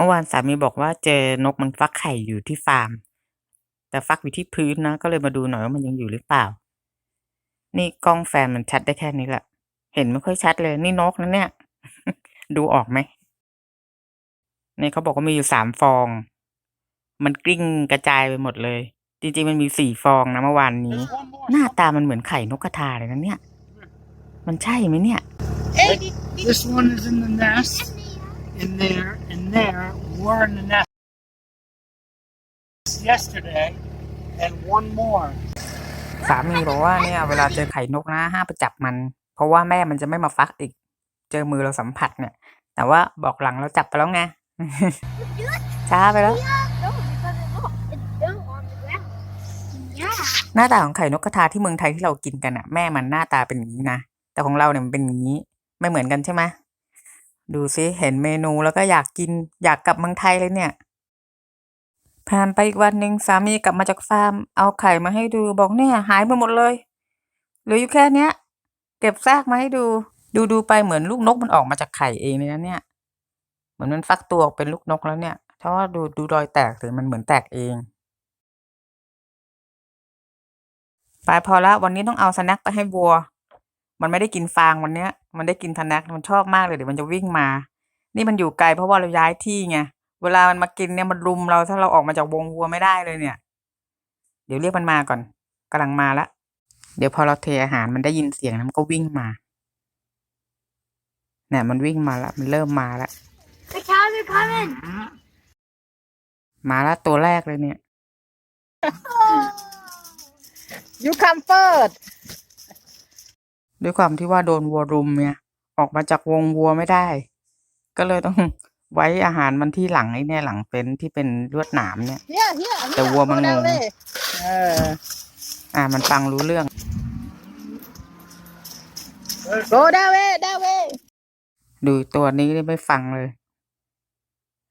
มื่อวานสามีบอกว่าเจอนกมันฟักไข่อยู่ที่ฟาร์ม แต่ฟักอยู่ที่พื้นนะ ก็เลยมาดูหน่อยว่ามันยังอยู่หรือเปล่า นี่กล้องแฟนมันชัดได้แค่นี้แหละ เห็นไม่ค่อยชัดเลย นี่นกนะเนี่ย ดูออกไหมนี่เขาบอกว่ามีอยู่สามฟอง มันกลิ้งกระจายไปหมดเลย จริงๆมันมีสี่ฟองนะเมื่อวานนี้ หน้าตามันเหมือนไข่นกกระทาเลยนะเนี่ย มันใช่ไหมเนี่ย This one is in the nest, and there, and there were in the nest yesterday, and one more. สามีบอกว่าเนี่ยเวลาเจอไข่นกนะห้ามไปจับมัน เพราะว่าแม่มันจะไม่มาฟักอีก เจอมือเราสัมผัสเนี่ย แต่ว่าบอกหลังเราจับไปแล้วไง ช้าไปแล้ว หน้าตาของไข่นกกระทาที่เมืองไทยที่เรากินกันอะแม่มันหน้าตาเป็นอย่างนี้นะ แต่ของเราเนี่ยมันเป็นอย่างนี้ ไม่เหมือนกันใช่ไหม ดูซิเห็นเมนูแล้วก็อยากกินอยากกลับเมืองไทยเลยเนี่ยผ่านไปอีกวันหนึ่งสามีกลับมาจากฟาร์ม เอาไข่มาให้ดูบอกเนี่ยหายไปหมดเลยเหลืออยู่แค่เนี้ย เก็บซากมาให้ดู ดูดูไปเหมือนลูกนกมันออกมาจากไข่เองเลยนะเนี่ย เหมือนมันฟักตัวออกเป็นลูกนกแล้วเนี่ยเพราะว่าดูดูรอยแตกเลยมันเหมือนแตกเองไปพอละวันนี้ต้องเอาสแน็คไปให้วัว มันไม่ได้กินฟางวันเนี้ย มันได้กินสแน็คมันชอบมากเลยเดี๋ยวมันจะวิ่งมา นี่มันอยู่ไกลเพราะว่าเราย้ายที่ไง เวลามันมากินเนี่ยมันรุมเราถ้าเราออกมาจากวงวัวไม่ได้เลยเนี่ย เดี๋ยวเรียกมันมาก่อนกำลังมาละ เดี๋ยวพอเราเทอาหารมันได้ยินเสียงนะมันก็วิ่งมาเนี่ยมันวิ่งมาละมันเริ่มมาละ The cows are coming. มาละตัวแรกเลยเนี่ย you come first ด้วยความที่ว่าโดนวัวรุมเนี่ย ออกมาจากวงวัวไม่ได้ ก็เลยต้องไว้อาหารมันที่หลังไอ้เนี่ยหลังเป็นท์ที่เป็นลวดหนามเนี่ย Yeah, yeah. The yeah. woman Go that won't. way. เอออ่า มันฟังรู้เรื่อง Go that way, that way. ดูตัวนี้นี่ไม่ฟังเลย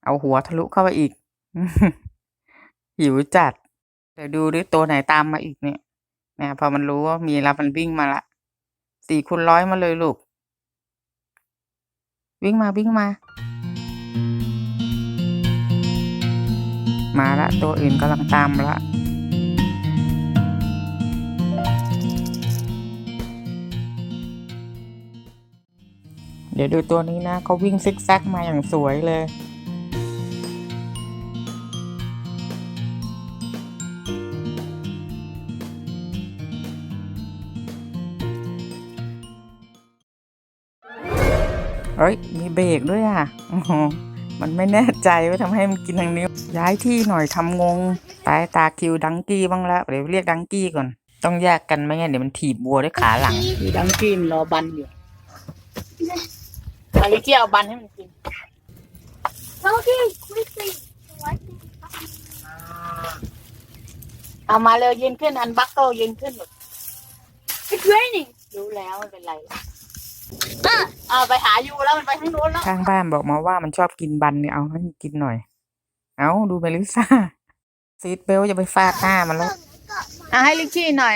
เอาหัวทะลุเข้าไปอีก หิวจัด เดี๋ยวดูดิตัวไหนตามมาอีกเนี่ยเนี่ยพอมันรู้ว่ามีแล้วมันวิ่งมาละ สี่คูณร้อยมาเลยลูก วิ่งมาวิ่งมา มาละตัวอื่นกำลังตามละเดี๋ยวดูตัวนี้นะเขาวิ่งซิกแซกมาอย่างสวยเลย เอ้ย มีเบรกด้วยอะโอ้โหมันไม่แน่ใจว่าทำให้มันกินทางนี้ย้ายที่หน่อยทำงง ตายตาคิวดังกี้บ้างแล้วเดี๋ยวเรียกดังกี้ก่อน ต้องแยกกันไม่งั้นเดี๋ยวมันถีบวัวด้วยขาหลัง มีดังกินรอบันอยู่อาลิเกียเอาบันให้มันกิน Okay, quickly. What? เอามาเร็วยืนขึ้นอันบักเกิลยืนขึ้นหมด It's raining. รู้แล้วไม่เป็นไรหรอก เอาไปหาอยู่แล้วมันไปทางโน้นแล้วข้างบ้านบอกมาว่ามันชอบกินบันเนี่ยเอาให้มันกินหน่อย เอาดูเมลิซ่าซีดเบลจะไปฟาดหน้ามันแล้วอะให้ลิชี่หน่อย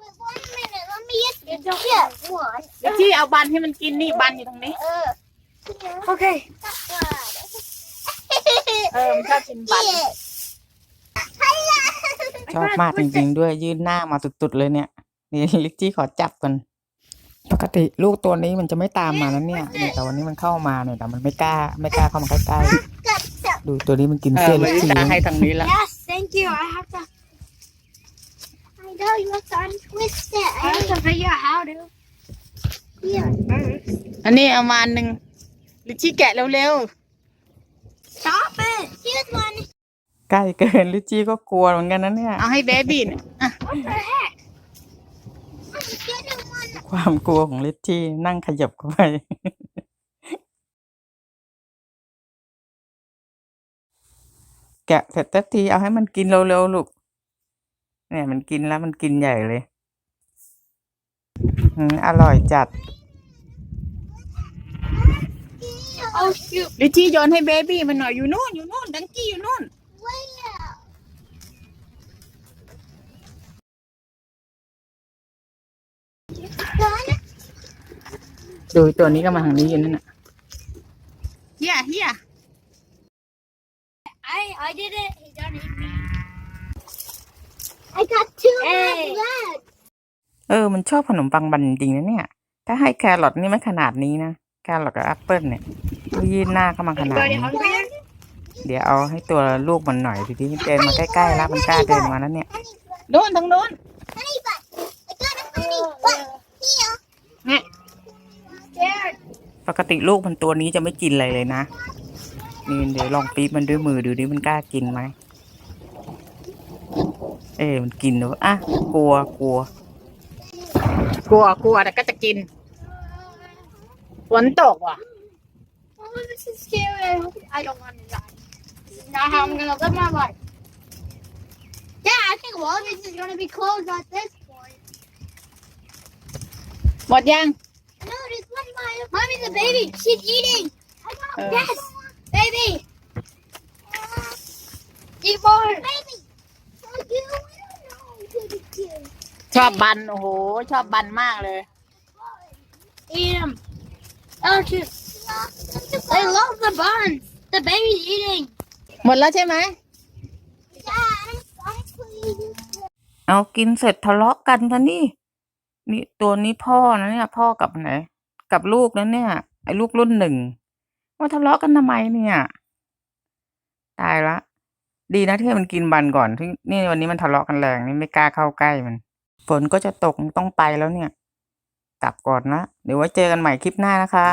Wait one minute. Let me get the yeah, one. ลิชี่เอาบันให้มันกินนี่บันอยู่ตรงนี้ Uh, okay. เออมันชอบกินบันชอบมากจริงๆด้วยยื่นหน้ามาตุดๆเลยเนี่ยนี่ลิกจี้ขอจับกัน ปกติลูกตัวนี้มันจะไม่ตามมาแล้วเนี่ยนี่แต่วันนี้มันเข้ามาเนี่ยแต่มันไม่กล้า ไม่กล้าเข้ามาใกล้ๆดูตัวนี้มันกินเอเส้อนเมลิกลิจี้ซาให้ทางนี้ละ Yes, thank you. I have to. I know you have to untwist it. I have to figure out how to. Yeah, first. อันนี้เอามาอันหนึ่งลิชี่แกะเร็ว Stop it. Here's one. ใกล้เกินลิกจี้ก็กลัวเหมือนกันนะเนี่ย ๆ เอาให้เบบี้เนี่ยอะ What the heck? I'm getting one. ความกลัวของลิกจี้นั่งขยับเข้าไปแกะเสร็จสักทีเอาให้มันกินเร็วๆลูก เนี่ยมันกินแล้วมันกินใหญ่เลย อืมอร่อยจัด Oh shoot. ลิชี่โยนให้เบบี้มันหน่อยอยู่นู่นอยู่นู่นดังกี้อยู่นู่น Way out. ดูตัวนี้ก็มาทางนี้อยู่นั่นน่ะเฮียเฮีย I did it. He done eat me. I got two Hey. left. เออ มันชอบขนมปังบันจริงๆนะเนี่ย ถ้าให้แครอทนี่ไม่ขนาดนี้นะ แครอทกับแอปเปิลเนี่ยดูยื่นหน้าเข้ามาขนาด Anybody นี้ hungry? เดี๋ยวเอาให้ตัวลูกมันหน่อยดูดิเดินมาใกล้ๆแล้วมันกล้าเดินมาแล้วเนี่ย Honey bun. โน่นทางโน้น ปกติลูกมันตัวนี้จะไม่กินอะไรเลยนะ นี่เดี๋ยวลองปี๊บมันด้วยมือดูดิมันกล้ากินไหม เออมันกินเนอะอะกลัวกลัว กลัวกลัวแต่ก็จะกิน ฝนตกว่ะ Oh, this is scary. I hope I don't want to die. This is not how I'm gonna live my life. Yeah, I think Walgreens is gonna be closed at this point. หมดยัง No, there's one my mommy's a baby. She's eating. Uh. yes, baby. Eat more. Baby. For you, I don't know. Baby, too. ชอบบันโอ้โห ชอบบันมากเลย Eat them. Oh, shoot. I love the buns. The baby's eating. หมดแล้วใช่ไหม Dad, I'm please. เอากินเสร็จทะเลาะกันซะนี่ นี่ตัวนี้พ่อนะเนี่ย พ่อกับไหน กับลูกนะเนี่ย ไอ้ลูกรุ่นหนึ่งว่าทะเลาะกันทำไมเนี่ย ตายละ ดีนะที่มันกินบันก่อนที่นี่วันนี้มันทะเลาะกันแรงนี่ไม่กล้าเข้าใกล้มัน ฝนก็จะตกต้องไปแล้วเนี่ย กลับก่อนนะ เดี๋ยวไว้เจอกันใหม่คลิปหน้านะคะ